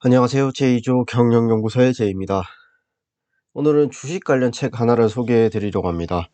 안녕하세요. 제2조 경영연구소의 제이입니다. 오늘은 주식 관련 책 하나를 소개해 드리려고 합니다.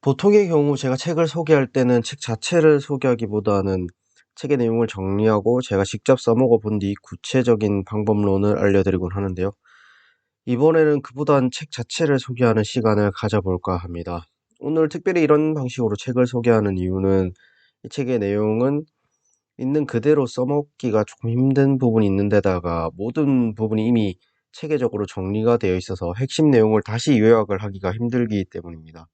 보통의 경우 제가 책을 소개할 때는 책 자체를 소개하기보다는 책의 내용을 정리하고 제가 직접 써먹어 본 뒤 구체적인 방법론을 알려드리곤 하는데요. 이번에는 그보단 책 자체를 소개하는 시간을 가져볼까 합니다. 오늘 특별히 이런 방식으로 책을 소개하는 이유는 이 책의 내용은 있는 그대로 써먹기가 조금 힘든 부분이 있는데다가 모든 부분이 이미 체계적으로 정리가 되어 있어서 핵심 내용을 다시 요약을 하기가 힘들기 때문입니다.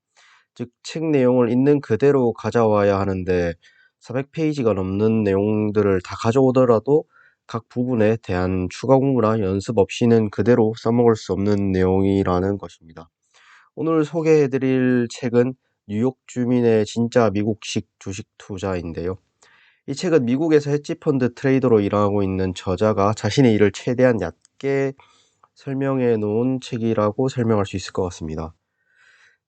즉, 책 내용을 있는 그대로 가져와야 하는데 400페이지가 넘는 내용들을 다 가져오더라도 각 부분에 대한 추가 공부나 연습 없이는 그대로 써먹을 수 없는 내용이라는 것입니다. 오늘 소개해드릴 책은 뉴욕 주민의 진짜 미국식 주식 투자인데요. 이 책은 미국에서 헤지펀드 트레이더로 일하고 있는 저자가 자신의 일을 최대한 얕게 설명해 놓은 책이라고 설명할 수 있을 것 같습니다.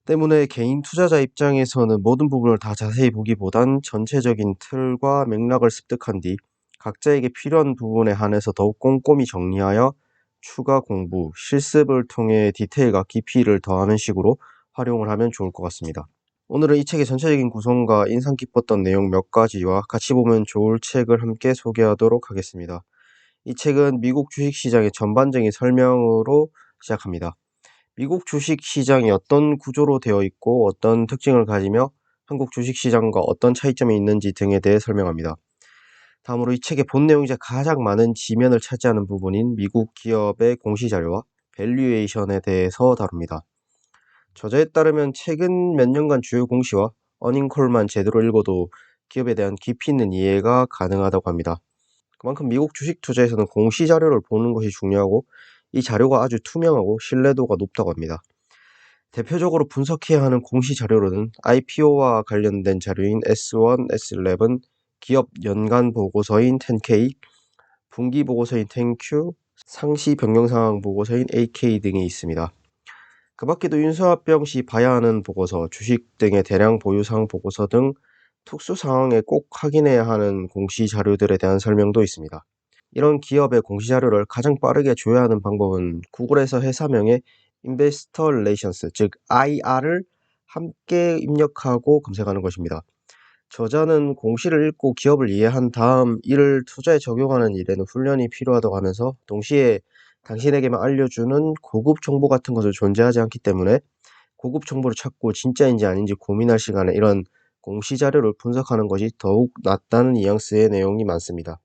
때문에 개인 투자자 입장에서는 모든 부분을 다 자세히 보기보단 전체적인 틀과 맥락을 습득한 뒤 각자에게 필요한 부분에 한해서 더욱 꼼꼼히 정리하여 추가 공부, 실습을 통해 디테일과 깊이를 더하는 식으로 활용을 하면 좋을 것 같습니다. 오늘은 이 책의 전체적인 구성과 인상 깊었던 내용 몇 가지와 같이 보면 좋을 책을 함께 소개하도록 하겠습니다. 이 책은 미국 주식시장의 전반적인 설명으로 시작합니다. 미국 주식시장이 어떤 구조로 되어 있고 어떤 특징을 가지며 한국 주식시장과 어떤 차이점이 있는지 등에 대해 설명합니다. 다음으로 이 책의 본 내용이자 가장 많은 지면을 차지하는 부분인 미국 기업의 공시자료와 밸류에이션에 대해서 다룹니다. 저자에 따르면 최근 몇 년간 주요 공시와 어닝콜만 제대로 읽어도 기업에 대한 깊이 있는 이해가 가능하다고 합니다. 그만큼 미국 주식 투자에서는 공시 자료를 보는 것이 중요하고 이 자료가 아주 투명하고 신뢰도가 높다고 합니다. 대표적으로 분석해야 하는 공시 자료로는 IPO와 관련된 자료인 S1, S11, 기업 연간 보고서인 10K, 분기 보고서인 10Q, 상시 변경 상황 보고서인 AK 등이 있습니다. 그 밖에도 윤수합병 시 봐야 하는 보고서, 주식 등의 대량 보유상 보고서 등 특수 상황에 꼭 확인해야 하는 공시 자료들에 대한 설명도 있습니다. 이런 기업의 공시 자료를 가장 빠르게 조회하는 방법은 구글에서 회사명에 Investor Relations, 즉 IR을 함께 입력하고 검색하는 것입니다. 저자는 공시를 읽고 기업을 이해한 다음 이를 투자에 적용하는 일에는 훈련이 필요하다고 하면서 동시에 당신에게만 알려주는 고급 정보 같은 것을 존재하지 않기 때문에 고급 정보를 찾고 진짜인지 아닌지 고민할 시간에 이런 공시 자료를 분석하는 것이 더욱 낫다는 뉘앙스의 내용이 많습니다.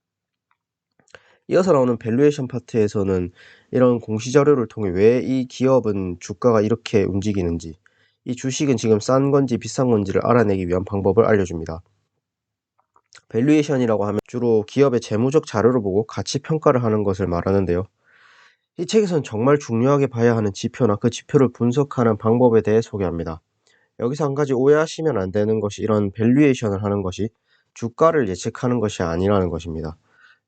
이어서 나오는 밸류에이션 파트에서는 이런 공시 자료를 통해 왜 이 기업은 주가가 이렇게 움직이는지, 이 주식은 지금 싼 건지 비싼 건지를 알아내기 위한 방법을 알려줍니다. 밸류에이션이라고 하면 주로 기업의 재무적 자료를 보고 가치 평가를 하는 것을 말하는데요. 이 책에서는 정말 중요하게 봐야 하는 지표나 그 지표를 분석하는 방법에 대해 소개합니다. 여기서 한 가지 오해하시면 안 되는 것이 이런 밸류에이션을 하는 것이 주가를 예측하는 것이 아니라는 것입니다.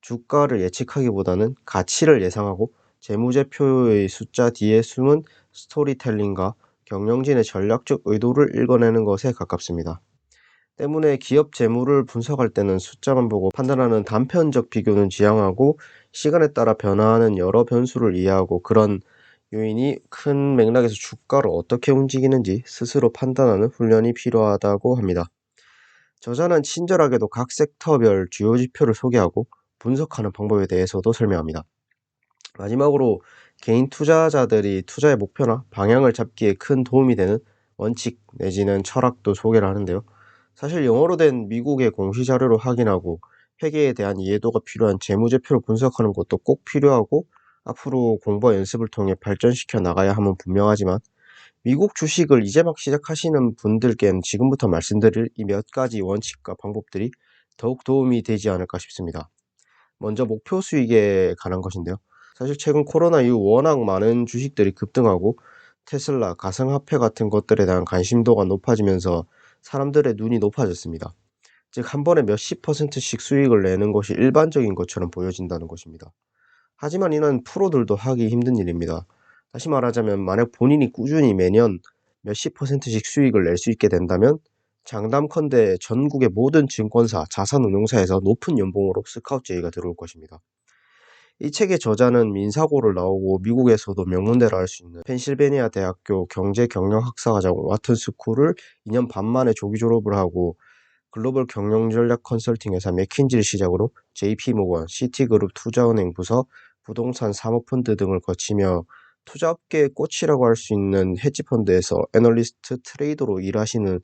주가를 예측하기보다는 가치를 예상하고 재무제표의 숫자 뒤에 숨은 스토리텔링과 경영진의 전략적 의도를 읽어내는 것에 가깝습니다. 때문에 기업 재무를 분석할 때는 숫자만 보고 판단하는 단편적 비교는 지양하고 시간에 따라 변화하는 여러 변수를 이해하고 그런 요인이 큰 맥락에서 주가를 어떻게 움직이는지 스스로 판단하는 훈련이 필요하다고 합니다. 저자는 친절하게도 각 섹터별 주요 지표를 소개하고 분석하는 방법에 대해서도 설명합니다. 마지막으로 개인 투자자들이 투자의 목표나 방향을 잡기에 큰 도움이 되는 원칙 내지는 철학도 소개를 하는데요. 사실 영어로 된 미국의 공시 자료를 확인하고 회계에 대한 이해도가 필요한 재무제표를 분석하는 것도 꼭 필요하고 앞으로 공부와 연습을 통해 발전시켜 나가야 함은 분명하지만 미국 주식을 이제 막 시작하시는 분들께는 지금부터 말씀드릴 이 몇 가지 원칙과 방법들이 더욱 도움이 되지 않을까 싶습니다. 먼저 목표 수익에 관한 것인데요. 사실 최근 코로나 이후 워낙 많은 주식들이 급등하고 테슬라, 가상화폐 같은 것들에 대한 관심도가 높아지면서 사람들의 눈이 높아졌습니다. 즉, 한 번에 몇십 퍼센트씩 수익을 내는 것이 일반적인 것처럼 보여진다는 것입니다. 하지만 이는 프로들도 하기 힘든 일입니다. 다시 말하자면, 만약 본인이 꾸준히 매년 몇십 퍼센트씩 수익을 낼 수 있게 된다면, 장담컨대 전국의 모든 증권사, 자산운용사에서 높은 연봉으로 스카우트 제의가 들어올 것입니다. 이 책의 저자는 민사고를 나오고 미국에서도 명문대를 할수 있는 펜실베니아 대학교 경제경영학사과정 와튼 스쿨을 2년 반 만에 조기 졸업을 하고 글로벌 경영전략 컨설팅 회사 맥킨지를 시작으로 JP모건, 시티그룹 투자은행 부서, 부동산 사모펀드 등을 거치며 투자업계의 꽃이라고 할 수 있는 헤지펀드에서 애널리스트 트레이더로 일하시는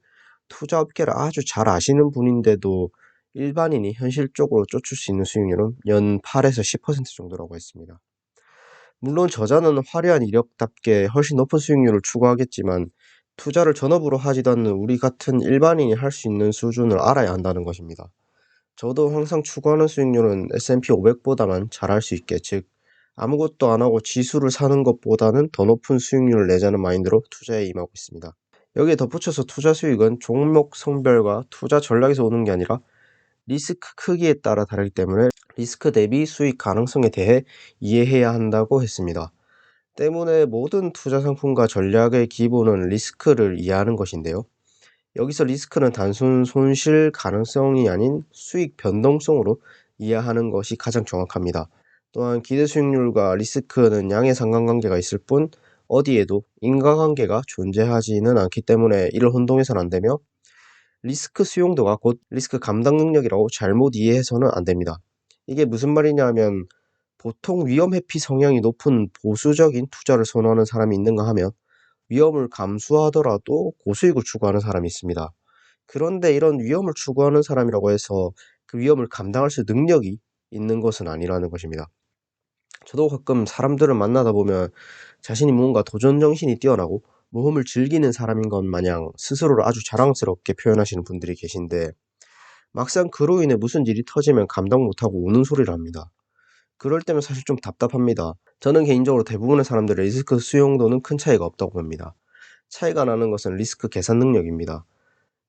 투자업계를 아주 잘 아시는 분인데도 일반인이 현실적으로 쫓을 수 있는 수익률은 연 8에서 10% 정도라고 했습니다. 물론 저자는 화려한 이력답게 훨씬 높은 수익률을 추구하겠지만 투자를 전업으로 하지도 않는 우리 같은 일반인이 할 수 있는 수준을 알아야 한다는 것입니다. 저도 항상 추구하는 수익률은 S&P 500보다만 잘할 수 있게 즉 아무것도 안 하고 지수를 사는 것보다는 더 높은 수익률을 내자는 마인드로 투자에 임하고 있습니다. 여기에 덧붙여서 투자 수익은 종목 성별과 투자 전략에서 오는 게 아니라 리스크 크기에 따라 다르기 때문에 리스크 대비 수익 가능성에 대해 이해해야 한다고 했습니다. 때문에 모든 투자 상품과 전략의 기본은 리스크를 이해하는 것인데요. 여기서 리스크는 단순 손실 가능성이 아닌 수익 변동성으로 이해하는 것이 가장 정확합니다. 또한 기대 수익률과 리스크는 양의 상관관계가 있을 뿐 어디에도 인과관계가 존재하지는 않기 때문에 이를 혼동해서는 안 되며 리스크 수용도가 곧 리스크 감당 능력이라고 잘못 이해해서는 안 됩니다. 이게 무슨 말이냐 하면 보통 위험 회피 성향이 높은 보수적인 투자를 선호하는 사람이 있는가 하면 위험을 감수하더라도 고수익을 추구하는 사람이 있습니다. 그런데 이런 위험을 추구하는 사람이라고 해서 그 위험을 감당할 수 능력이 있는 것은 아니라는 것입니다. 저도 가끔 사람들을 만나다 보면 자신이 뭔가 도전 정신이 뛰어나고 모험을 즐기는 사람인 것 마냥 스스로를 아주 자랑스럽게 표현하시는 분들이 계신데 막상 그로 인해 무슨 일이 터지면 감당 못하고 우는 소리를 합니다. 그럴 때면 사실 좀 답답합니다. 저는 개인적으로 대부분의 사람들의 리스크 수용도는 큰 차이가 없다고 봅니다. 차이가 나는 것은 리스크 계산 능력입니다.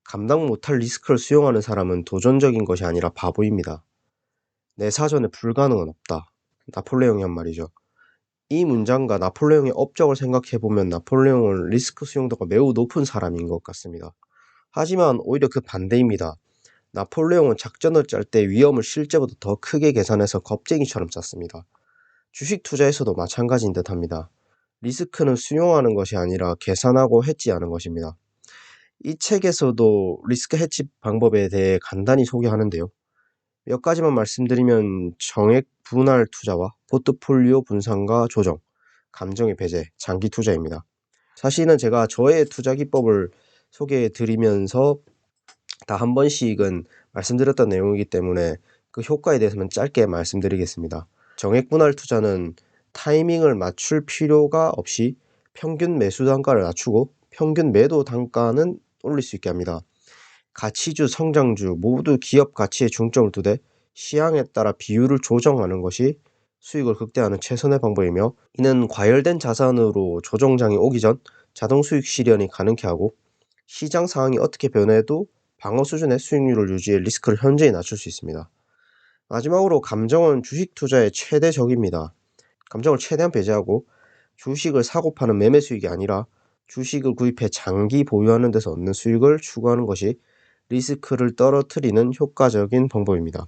감당 못할 리스크를 수용하는 사람은 도전적인 것이 아니라 바보입니다. 내 사전에 불가능은 없다. 나폴레옹이 한 말이죠. 이 문장과 나폴레옹의 업적을 생각해보면 나폴레옹은 리스크 수용도가 매우 높은 사람인 것 같습니다. 하지만 오히려 그 반대입니다. 나폴레옹은 작전을 짤 때 위험을 실제보다 더 크게 계산해서 겁쟁이처럼 짰습니다. 주식 투자에서도 마찬가지인 듯 합니다. 리스크는 수용하는 것이 아니라 계산하고 해지하는 것입니다. 이 책에서도 리스크 해지 방법에 대해 간단히 소개하는데요. 몇 가지만 말씀드리면 정액 분할 투자와 포트폴리오 분산과 조정, 감정의 배제, 장기 투자입니다. 사실은 제가 저의 투자 기법을 소개해 드리면서 다 한 번씩은 말씀드렸던 내용이기 때문에 그 효과에 대해서는 짧게 말씀드리겠습니다. 정액 분할 투자는 타이밍을 맞출 필요가 없이 평균 매수 단가를 낮추고 평균 매도 단가는 올릴 수 있게 합니다. 가치주, 성장주 모두 기업 가치에 중점을 두되 시향에 따라 비율을 조정하는 것이 수익을 극대화하는 최선의 방법이며 이는 과열된 자산으로 조정장이 오기 전 자동 수익 실현이 가능케 하고 시장 상황이 어떻게 변해도 방어 수준의 수익률을 유지해 리스크를 현저히 낮출 수 있습니다. 마지막으로 감정은 주식 투자의 최대 적입니다. 감정을 최대한 배제하고 주식을 사고 파는 매매 수익이 아니라 주식을 구입해 장기 보유하는 데서 얻는 수익을 추구하는 것이 리스크를 떨어뜨리는 효과적인 방법입니다.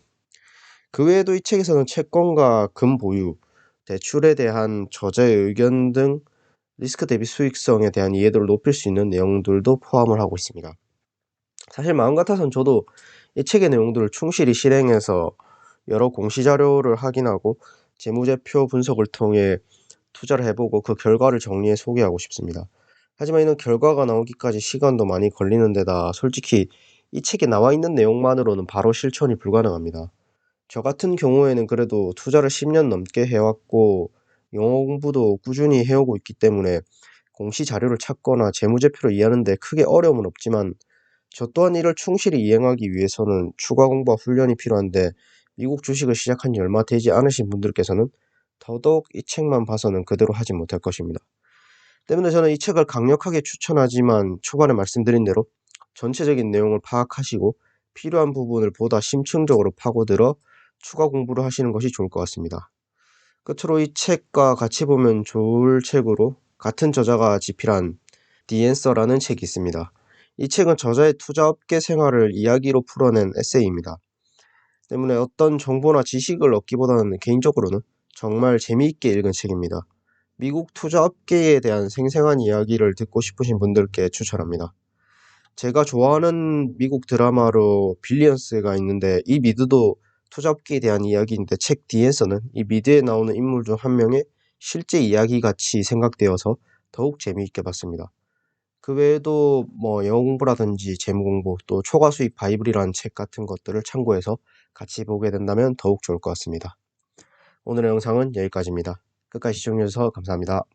그 외에도 이 책에서는 채권과 금 보유, 대출에 대한 저자의 의견 등 리스크 대비 수익성에 대한 이해도를 높일 수 있는 내용들도 포함을 하고 있습니다. 사실 마음 같아선 저도 이 책의 내용들을 충실히 실행해서 여러 공시 자료를 확인하고 재무제표 분석을 통해 투자를 해보고 그 결과를 정리해 소개하고 싶습니다. 하지만 이는 결과가 나오기까지 시간도 많이 걸리는 데다 솔직히 이 책에 나와 있는 내용만으로는 바로 실천이 불가능합니다. 저 같은 경우에는 그래도 투자를 10년 넘게 해왔고 영어 공부도 꾸준히 해오고 있기 때문에 공시 자료를 찾거나 재무제표를 이해하는 데 크게 어려움은 없지만 저 또한 이를 충실히 이행하기 위해서는 추가 공부와 훈련이 필요한데 미국 주식을 시작한 지 얼마 되지 않으신 분들께서는 더더욱 이 책만 봐서는 그대로 하지 못할 것입니다. 때문에 저는 이 책을 강력하게 추천하지만 초반에 말씀드린 대로 전체적인 내용을 파악하시고 필요한 부분을 보다 심층적으로 파고들어 추가 공부를 하시는 것이 좋을 것 같습니다. 끝으로 이 책과 같이 보면 좋을 책으로 같은 저자가 집필한 Answer라는 책이 있습니다. 이 책은 저자의 투자업계 생활을 이야기로 풀어낸 에세이입니다. 때문에 어떤 정보나 지식을 얻기보다는 개인적으로는 정말 재미있게 읽은 책입니다. 미국 투자 업계에 대한 생생한 이야기를 듣고 싶으신 분들께 추천합니다. 제가 좋아하는 미국 드라마로 빌리언스가 있는데 이 미드도 투자 업계에 대한 이야기인데 책 뒤에서는 이 미드에 나오는 인물 중 한 명의 실제 이야기 같이 생각되어서 더욱 재미있게 봤습니다. 그 외에도 뭐 영어 공부라든지 재무 공부 또 초과 수익 바이블이라는 책 같은 것들을 참고해서 같이 보게 된다면 더욱 좋을 것 같습니다. 오늘의 영상은 여기까지입니다. 끝까지 시청해주셔서 감사합니다.